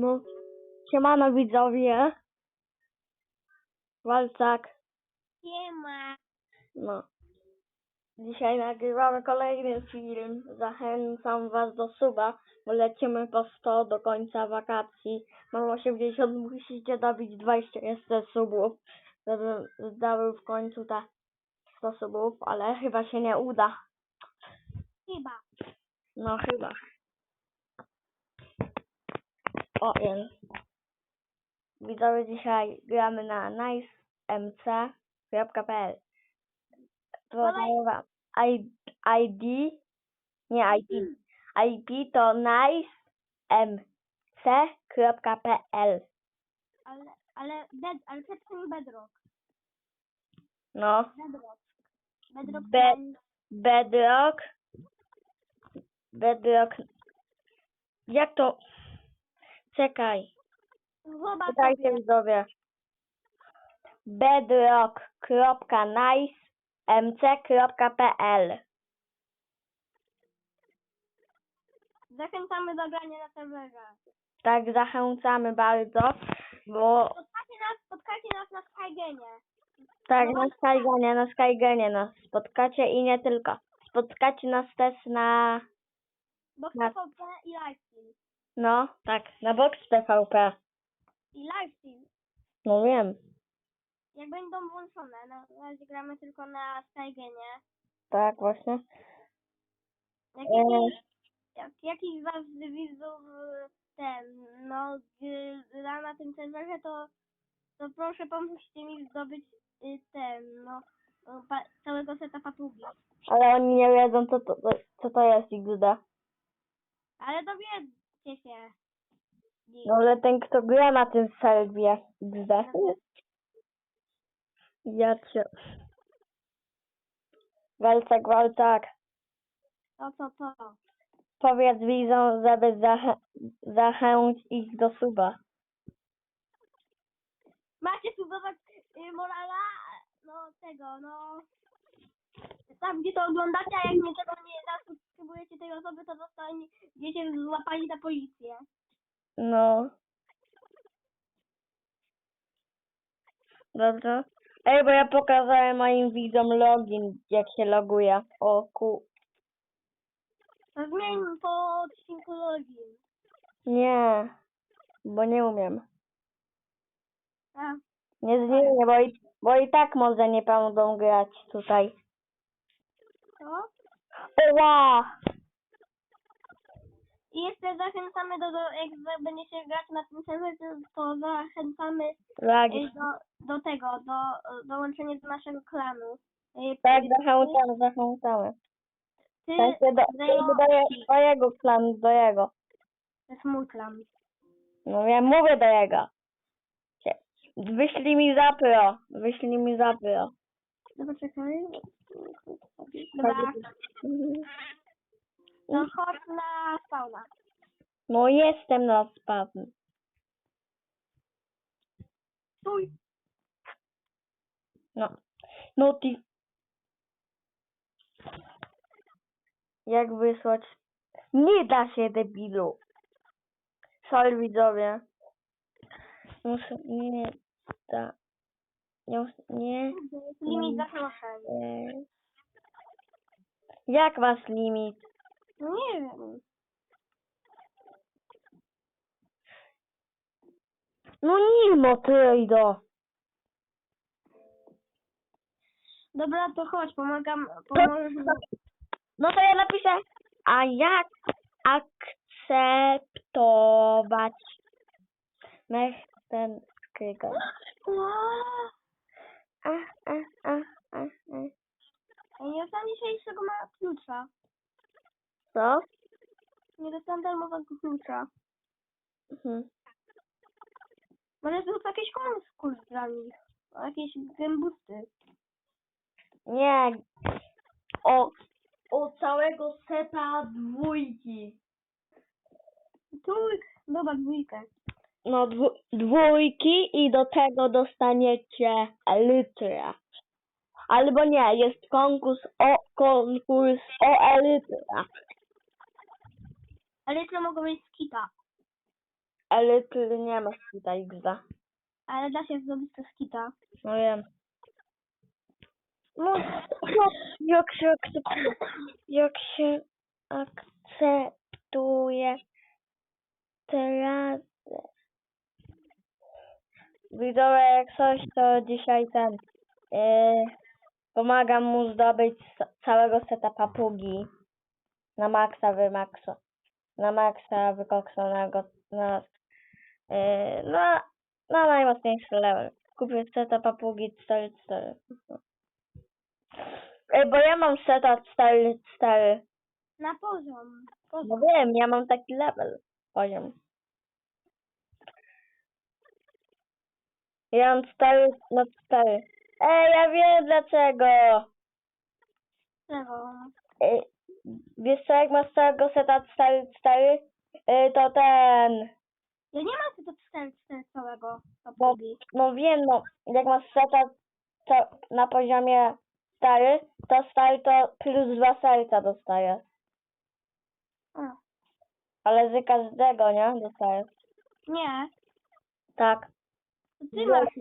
No, siemano widzowie. Walczak. Nie ma. No. Dzisiaj nagrywamy kolejny film. Zachęcam was do suba, bo lecimy po 100 do końca wakacji. Mam 80, musicie dobić 20 jeszcze subów, żeby zdały w końcu te 100 subów, ale chyba się nie uda. Chyba. No chyba. O, więc. Widzowie, dzisiaj gramy na nicemc.pl Podaję wam I- ID, nie ID, IP to nicemc.pl Ale, ale, bed, ale przed tym bedrock. No, Bedrock. Bedrock. Be- bedrock, bedrock, jak to, czekaj, Zobacz Czytajcie sobie. widzowie. bedrock.nicemc.pl Zachęcamy do grania na serwerze. Tak, zachęcamy bardzo, bo Spotkacie nas, spotkacie nas na Skygenie. tak na Skygenie, na Skygenie nas spotkacie i nie tylko. Spotkacie nas też na, Box Na- TVP i Livestream. No, tak, na Box PvP. I Livestream. No wiem, Jak będą włączone. Na razie gramy tylko na Skygenie. tak właśnie. Jak E, jakiś, jak jakiś z was widzów y, ten, no, gra na tym serwerze, to, to proszę pomóżcie mi zdobyć y, ten, no, no, pa, całego seta patugi. ale oni nie wiedzą co to, co to jest XD. Ale dowiedzcie się. No ale ten kto gra na tym serwie XD. Ja cię. Walczak, walczak. To, to, to. Powiedz widzom, żeby zachę zachęcić ich do suba. Macie spróbować y, morala, no, tego, no, tam gdzie to oglądacie, a jak nie tego nie zasubskrybujecie tej osoby, to zostaniecie złapani na policję. No. Dobrze. Ej, bo ja pokazałem moim widzom login, jak się loguje. O ku... Zmień po odcinku login. Nie. Bo nie umiem. A, Nie zmienię, bo i, bo i tak może nie będą grać tutaj. Co? Oła! I jeszcze zachęcamy do, do jak będziecie grać na tym serwerze, to zachęcamy Lagi. y, do, do tego, do dołączenia do naszego klanu. Y, Tak, zachęcamy, zachęcamy. Ty, W sensie do, do je- do jego klanu, do jego. to jest mój klan. No ja mówię do jego. Cie- Wyślij mi zapro. Wyślij mi zapro. Dobra, czekaj. Dobra, to chodź na spawna. No jestem na spawn. Stój! No. No ty. Jak wysłać? Nie da się debilu. Sorry widzowie. Muszę, nie da. Nie, nie. Limit zaproszeń. e, Jak masz limit? No nie wiem. No nie no Trejdo. Dobra, to chodź, pomagam, pomożesz mi. No to ja napiszę, a jak akceptować mech ten skrygot? A, a, a, a, a. Ja nie dostałem dzisiejszego ma klucza. Co? Nie dostałem darmowego klucza. Mhm. Może to są jakieś kurs dla nich. Jakieś gębusty. Nie. O, o całego seta dwójki. Trójk, dobra, dwójkę. No dwu, dwójki i do tego dostaniecie elytrę. Albo nie, jest konkurs o konkurs o elytrę. Ale to mogą mieć skita. Ale ty nie masz tutaj gza. Ale da się zrobić to skita. No wiem. No, jak, jak się akceptuje, jak się akceptuje teraz. Widzowie, jak coś, to dzisiaj ten, yy, pomagam mu zdobyć ca- całego seta papugi na maksa wymakso, na maksa wykoksonego, na, yy, na, na najmocniejszy level. Kupię seta papugi 4-4. Ej, bo ja mam seta 4-4. Na poziom. No poziom. wiem, ja mam taki level, poziom. Ja mam 4 na 4. Ej, ja wiem dlaczego. Czego? Ej, wiesz co, jak masz całego seta 4-4, y, to ten, Ja nie mam tego 4 4 całego papugi. no wiem, no, jak masz seta to na poziomie 4, to stary to plus 2 serca dostajesz. A, Ale z każdego, nie? Dostajesz. nie. Tak. To ty masz.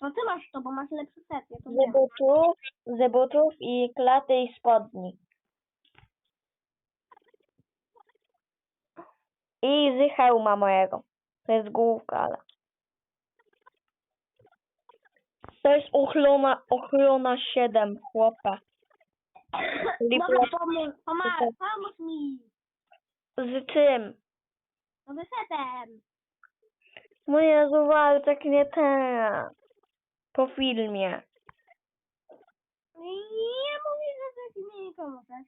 To ty masz to, bo masz lepszy set. Ja to Z butów, z butów i klaty i spodni. I z hełma mojego. To jest główka, ale... To jest ochrona, ochrona 7, chłopa. Dobra, pomóż, pomóż, pomóż mi. Z czym? No setem. No Jezu, Walczek, nie teraz. Po filmie. Nie mówię, że ty mi nie pomożesz.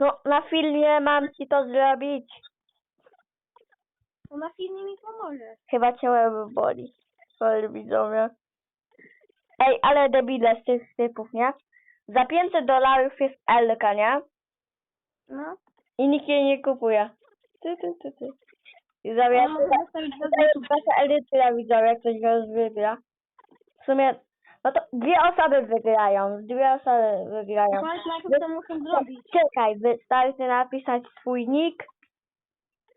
No, na filmie mam ci to zrobić. To na filmie mi pomożesz. Chyba cię łeb boli. Sorry, widzowie. Ej, ale debile z tych typów, nie? Za 500 dolarów jest Elka, nie? No. I nikt jej nie kupuje. Ty, ty, ty, ty. To jest wasza edycja, widzowie, jak ktoś go wygra. W sumie, no to dwie osoby wygrają. Dwie osoby wygrają. Najpierw, co muszę zrobić. Czekaj, wystarczy napisać swój nick.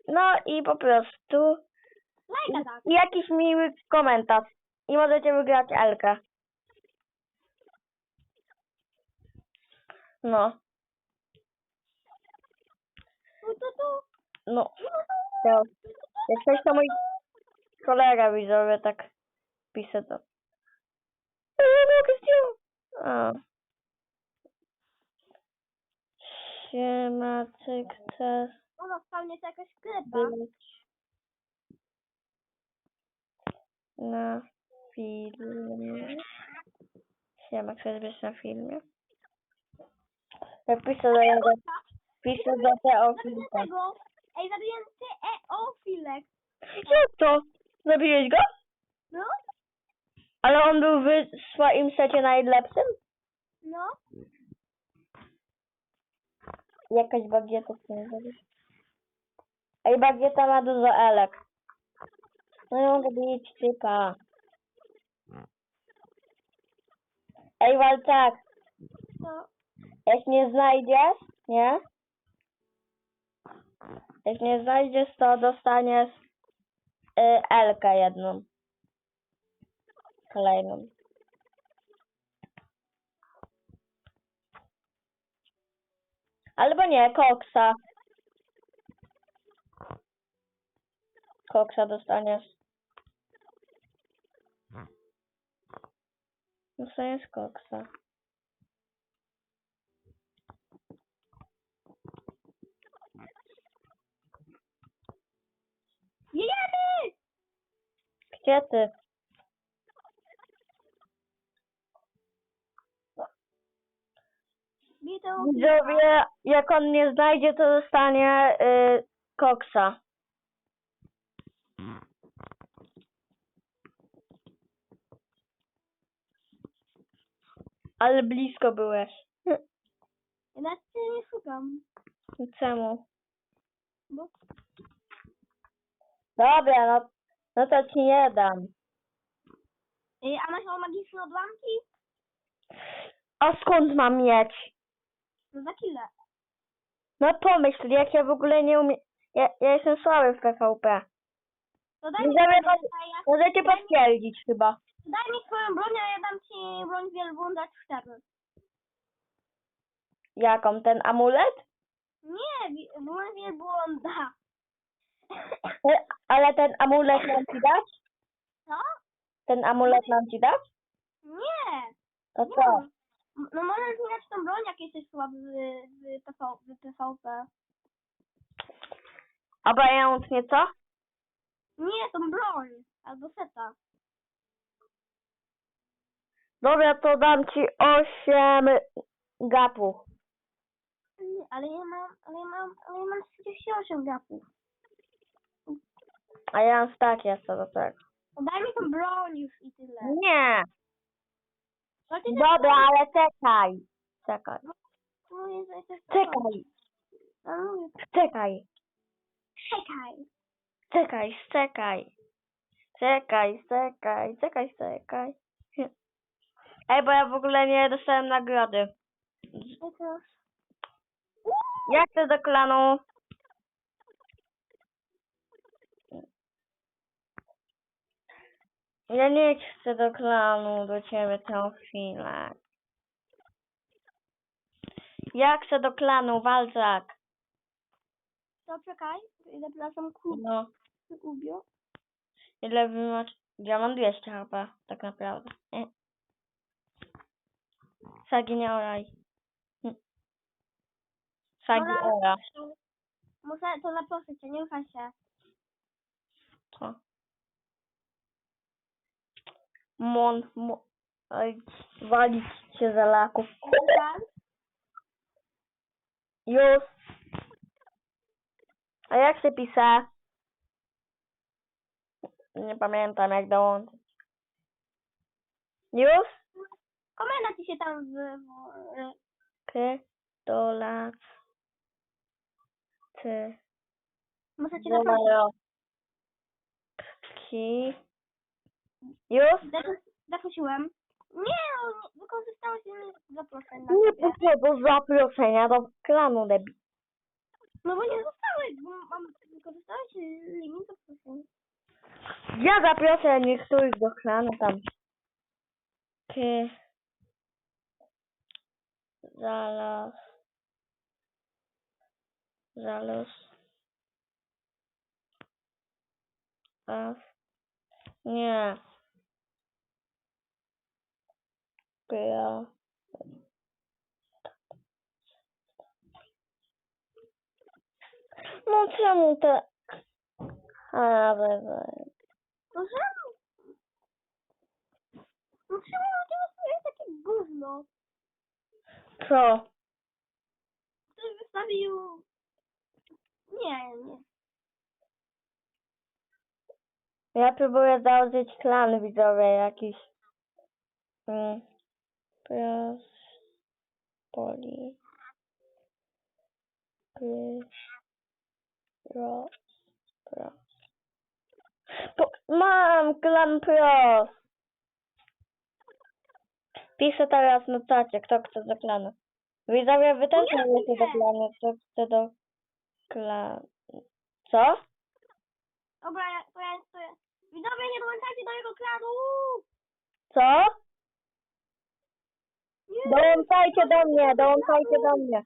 No i po prostu Lajka tak. i jakiś miły komentarz. I możecie wygrać Elkę. No, Tu, tu, tu. no. To, jak coś to mój kolega widzowie tak pisze to. A. Siema, czy chcesz Ona spawnie to jakaś sklepa. na filmie? Siema, chcesz być na filmie? Jak piszę do niego, piszę do tego. Ej, zabiję ty e o filek. Jak to? Zabiłeś go? No? Ale on był w swoim secie najlepszym? No. Jakaś bagieta z tym zrobić. Ej, bagieta ma dużo elek. No nie mogę bić typa. Ej, Walczak, To. jak nie znajdziesz, nie? Jak nie znajdziesz, to dostaniesz y, elkę jedną. Kolejną. Albo nie, koksa. Koksa dostaniesz. Dostaniesz koksa. Jemy! Gdzie ty? Widzowie, jak on nie znajdzie, to dostanie y, koksa. Ale blisko byłeś. Ja cię nie szukam. Czemu? Bo Dobra, no, no to ci nie dam. Ej, a masz o magiczne odłamki? A skąd mam mieć? No za chwilę. No pomyśl, jak ja w ogóle nie umiem... Ja, ja jestem słaby w PvP. To daj mi, to- a ja, Możecie potwierdzić chyba. daj mi swoją broń, a ja dam ci broń wielbłąda 4. Jaką? Ten amulet? Nie, wi- broń wielbłąda. E, Ale ten amulet mam ci dać? Co? Ten amulet mam ci dać? Nie. To nie co? mam. M- No możesz mi dać tą broń, jak jesteś słaby w, w, PV, w PvP. Obojętnie co? Nie, tą broń. Albo seta. Dobra, to dam ci osiem gapów. Nie, ale ja mam, ale ja mam, ale ja mam 48 gapów. A ja mam tak jeszcze do tego. No Daj mi tą broń już i tyle. Nie. No ty też Dobra, ale czekaj. Czekaj. jesteś Czekaj. No mówię, Czekaj. czekaj. Czekaj, czekaj. Czekaj, czekaj, czekaj, czekaj. Ej, bo ja w ogóle nie dostałem nagrody. Też. Jak to do klanu? Ja nie chcę do klanu, do ciebie tę chwilę. Ja chcę do klanu, Walczak. To czekaj. Zapraszam klub. No, Ubio. ile wy macie? Ja mam 200 HP, tak naprawdę. Nie. Sagi nie oraj. Sagi ora. Muszę, to zaproszę cię, nie ruszaj się. Co? Mon, mo, oj, walić się za laków. Już. A jak się pisze? Nie pamiętam jak dołączyć. Już? Komenda ci się tam w... w K, dolat, ty, muszę cię zaprosić. Już? Zapro- Zaprosiłem. Nie, nie, wykorzystałeś zaproszeń na Nie ciebie. potrzeba zaproszenia do klanu, debi. No bo nie zostałeś, bo mam, wykorzystałeś limit zaproszeń. Ja zaproszę niektórych do klanu tam. Ty. Zaraz. Zaraz. Raz. Nie. Ja. No czemu te... A, bebe. No czemu? No czemu ludzie wystawiają takie gówno? Co? Ktoś wystawił... Nie, nie. Ja próbuję założyć klan widzowie jakiś. Mm. Pros. Poli. Pro. Pro. Po, mam klan pros. Piszę teraz na czacie, kto chce do klanu. Widzowie, wy też możecie do klanu, kto chce do klanu. Co? Dobra, ja, to ja, to ja. Widzowie, nie dołączajcie do jego klanu! Co? Nie, Dołączajcie do mnie, dołączajcie do mnie.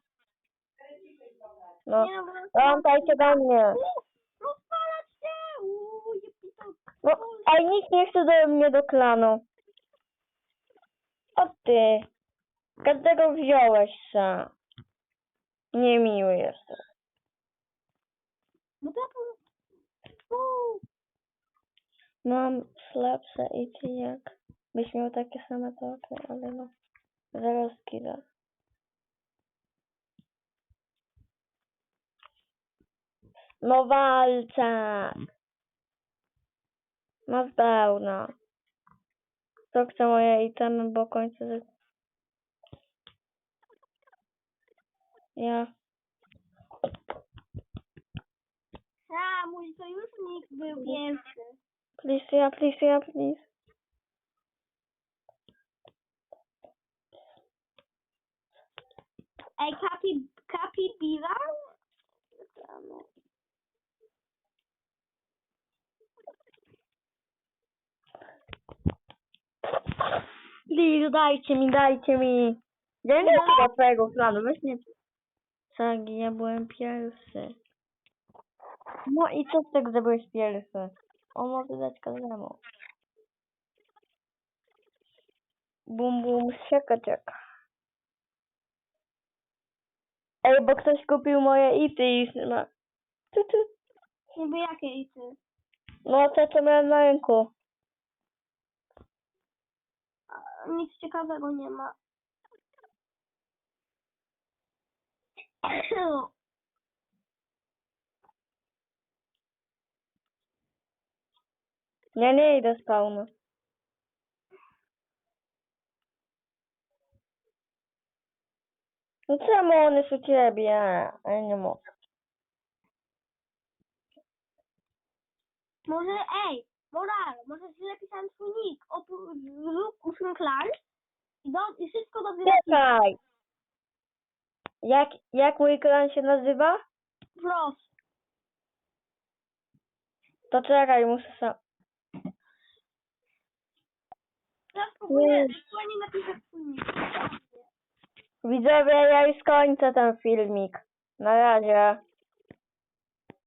No, Nie, dołączajcie do mnie. U, Rozpalać się! Uuu, jepito. No, ale nikt nie chce do mnie do klanu. O ty. Każdego wziąłeś sam. Niemiły jesteś. No to... Uuu. Mam słabsze i ty jak. Byś miał takie same to okej, ale no. Zaraz kida. No walczak. No pełno. To chce moje itemy, bo kończę z... Ja. A, mój sojusznik był pierwszy. Please ya, please ya, please. Ej, kapi, kapi biwa? Please, dajcie mi, dajcie mi. Ja nie chyba twojego planu, weź nie. Tak, ja byłem pierwszy. No i co z tego, że byłeś pierwszy? On może dać każdemu. Bum bum, czeka czeka. Ej, bo ktoś kupił moje ity i ma... Tu, tu. Niby jakie i ty? No to co miałem na ręku. A, Nic ciekawego nie ma. Ja nie idę spawnu. No czemu on jest u ciebie? A ja nie mogę. Może, ej, Moral, może źle pisałem swój nick. Zrób usun klan i, do, i wszystko dobrze. Czekaj! Jak, jak mój klan się nazywa? Prost. To czekaj, muszę sam... Ja spróbuję Nie. napisać nick. Widzowie, ja już kończę ten filmik. Na razie.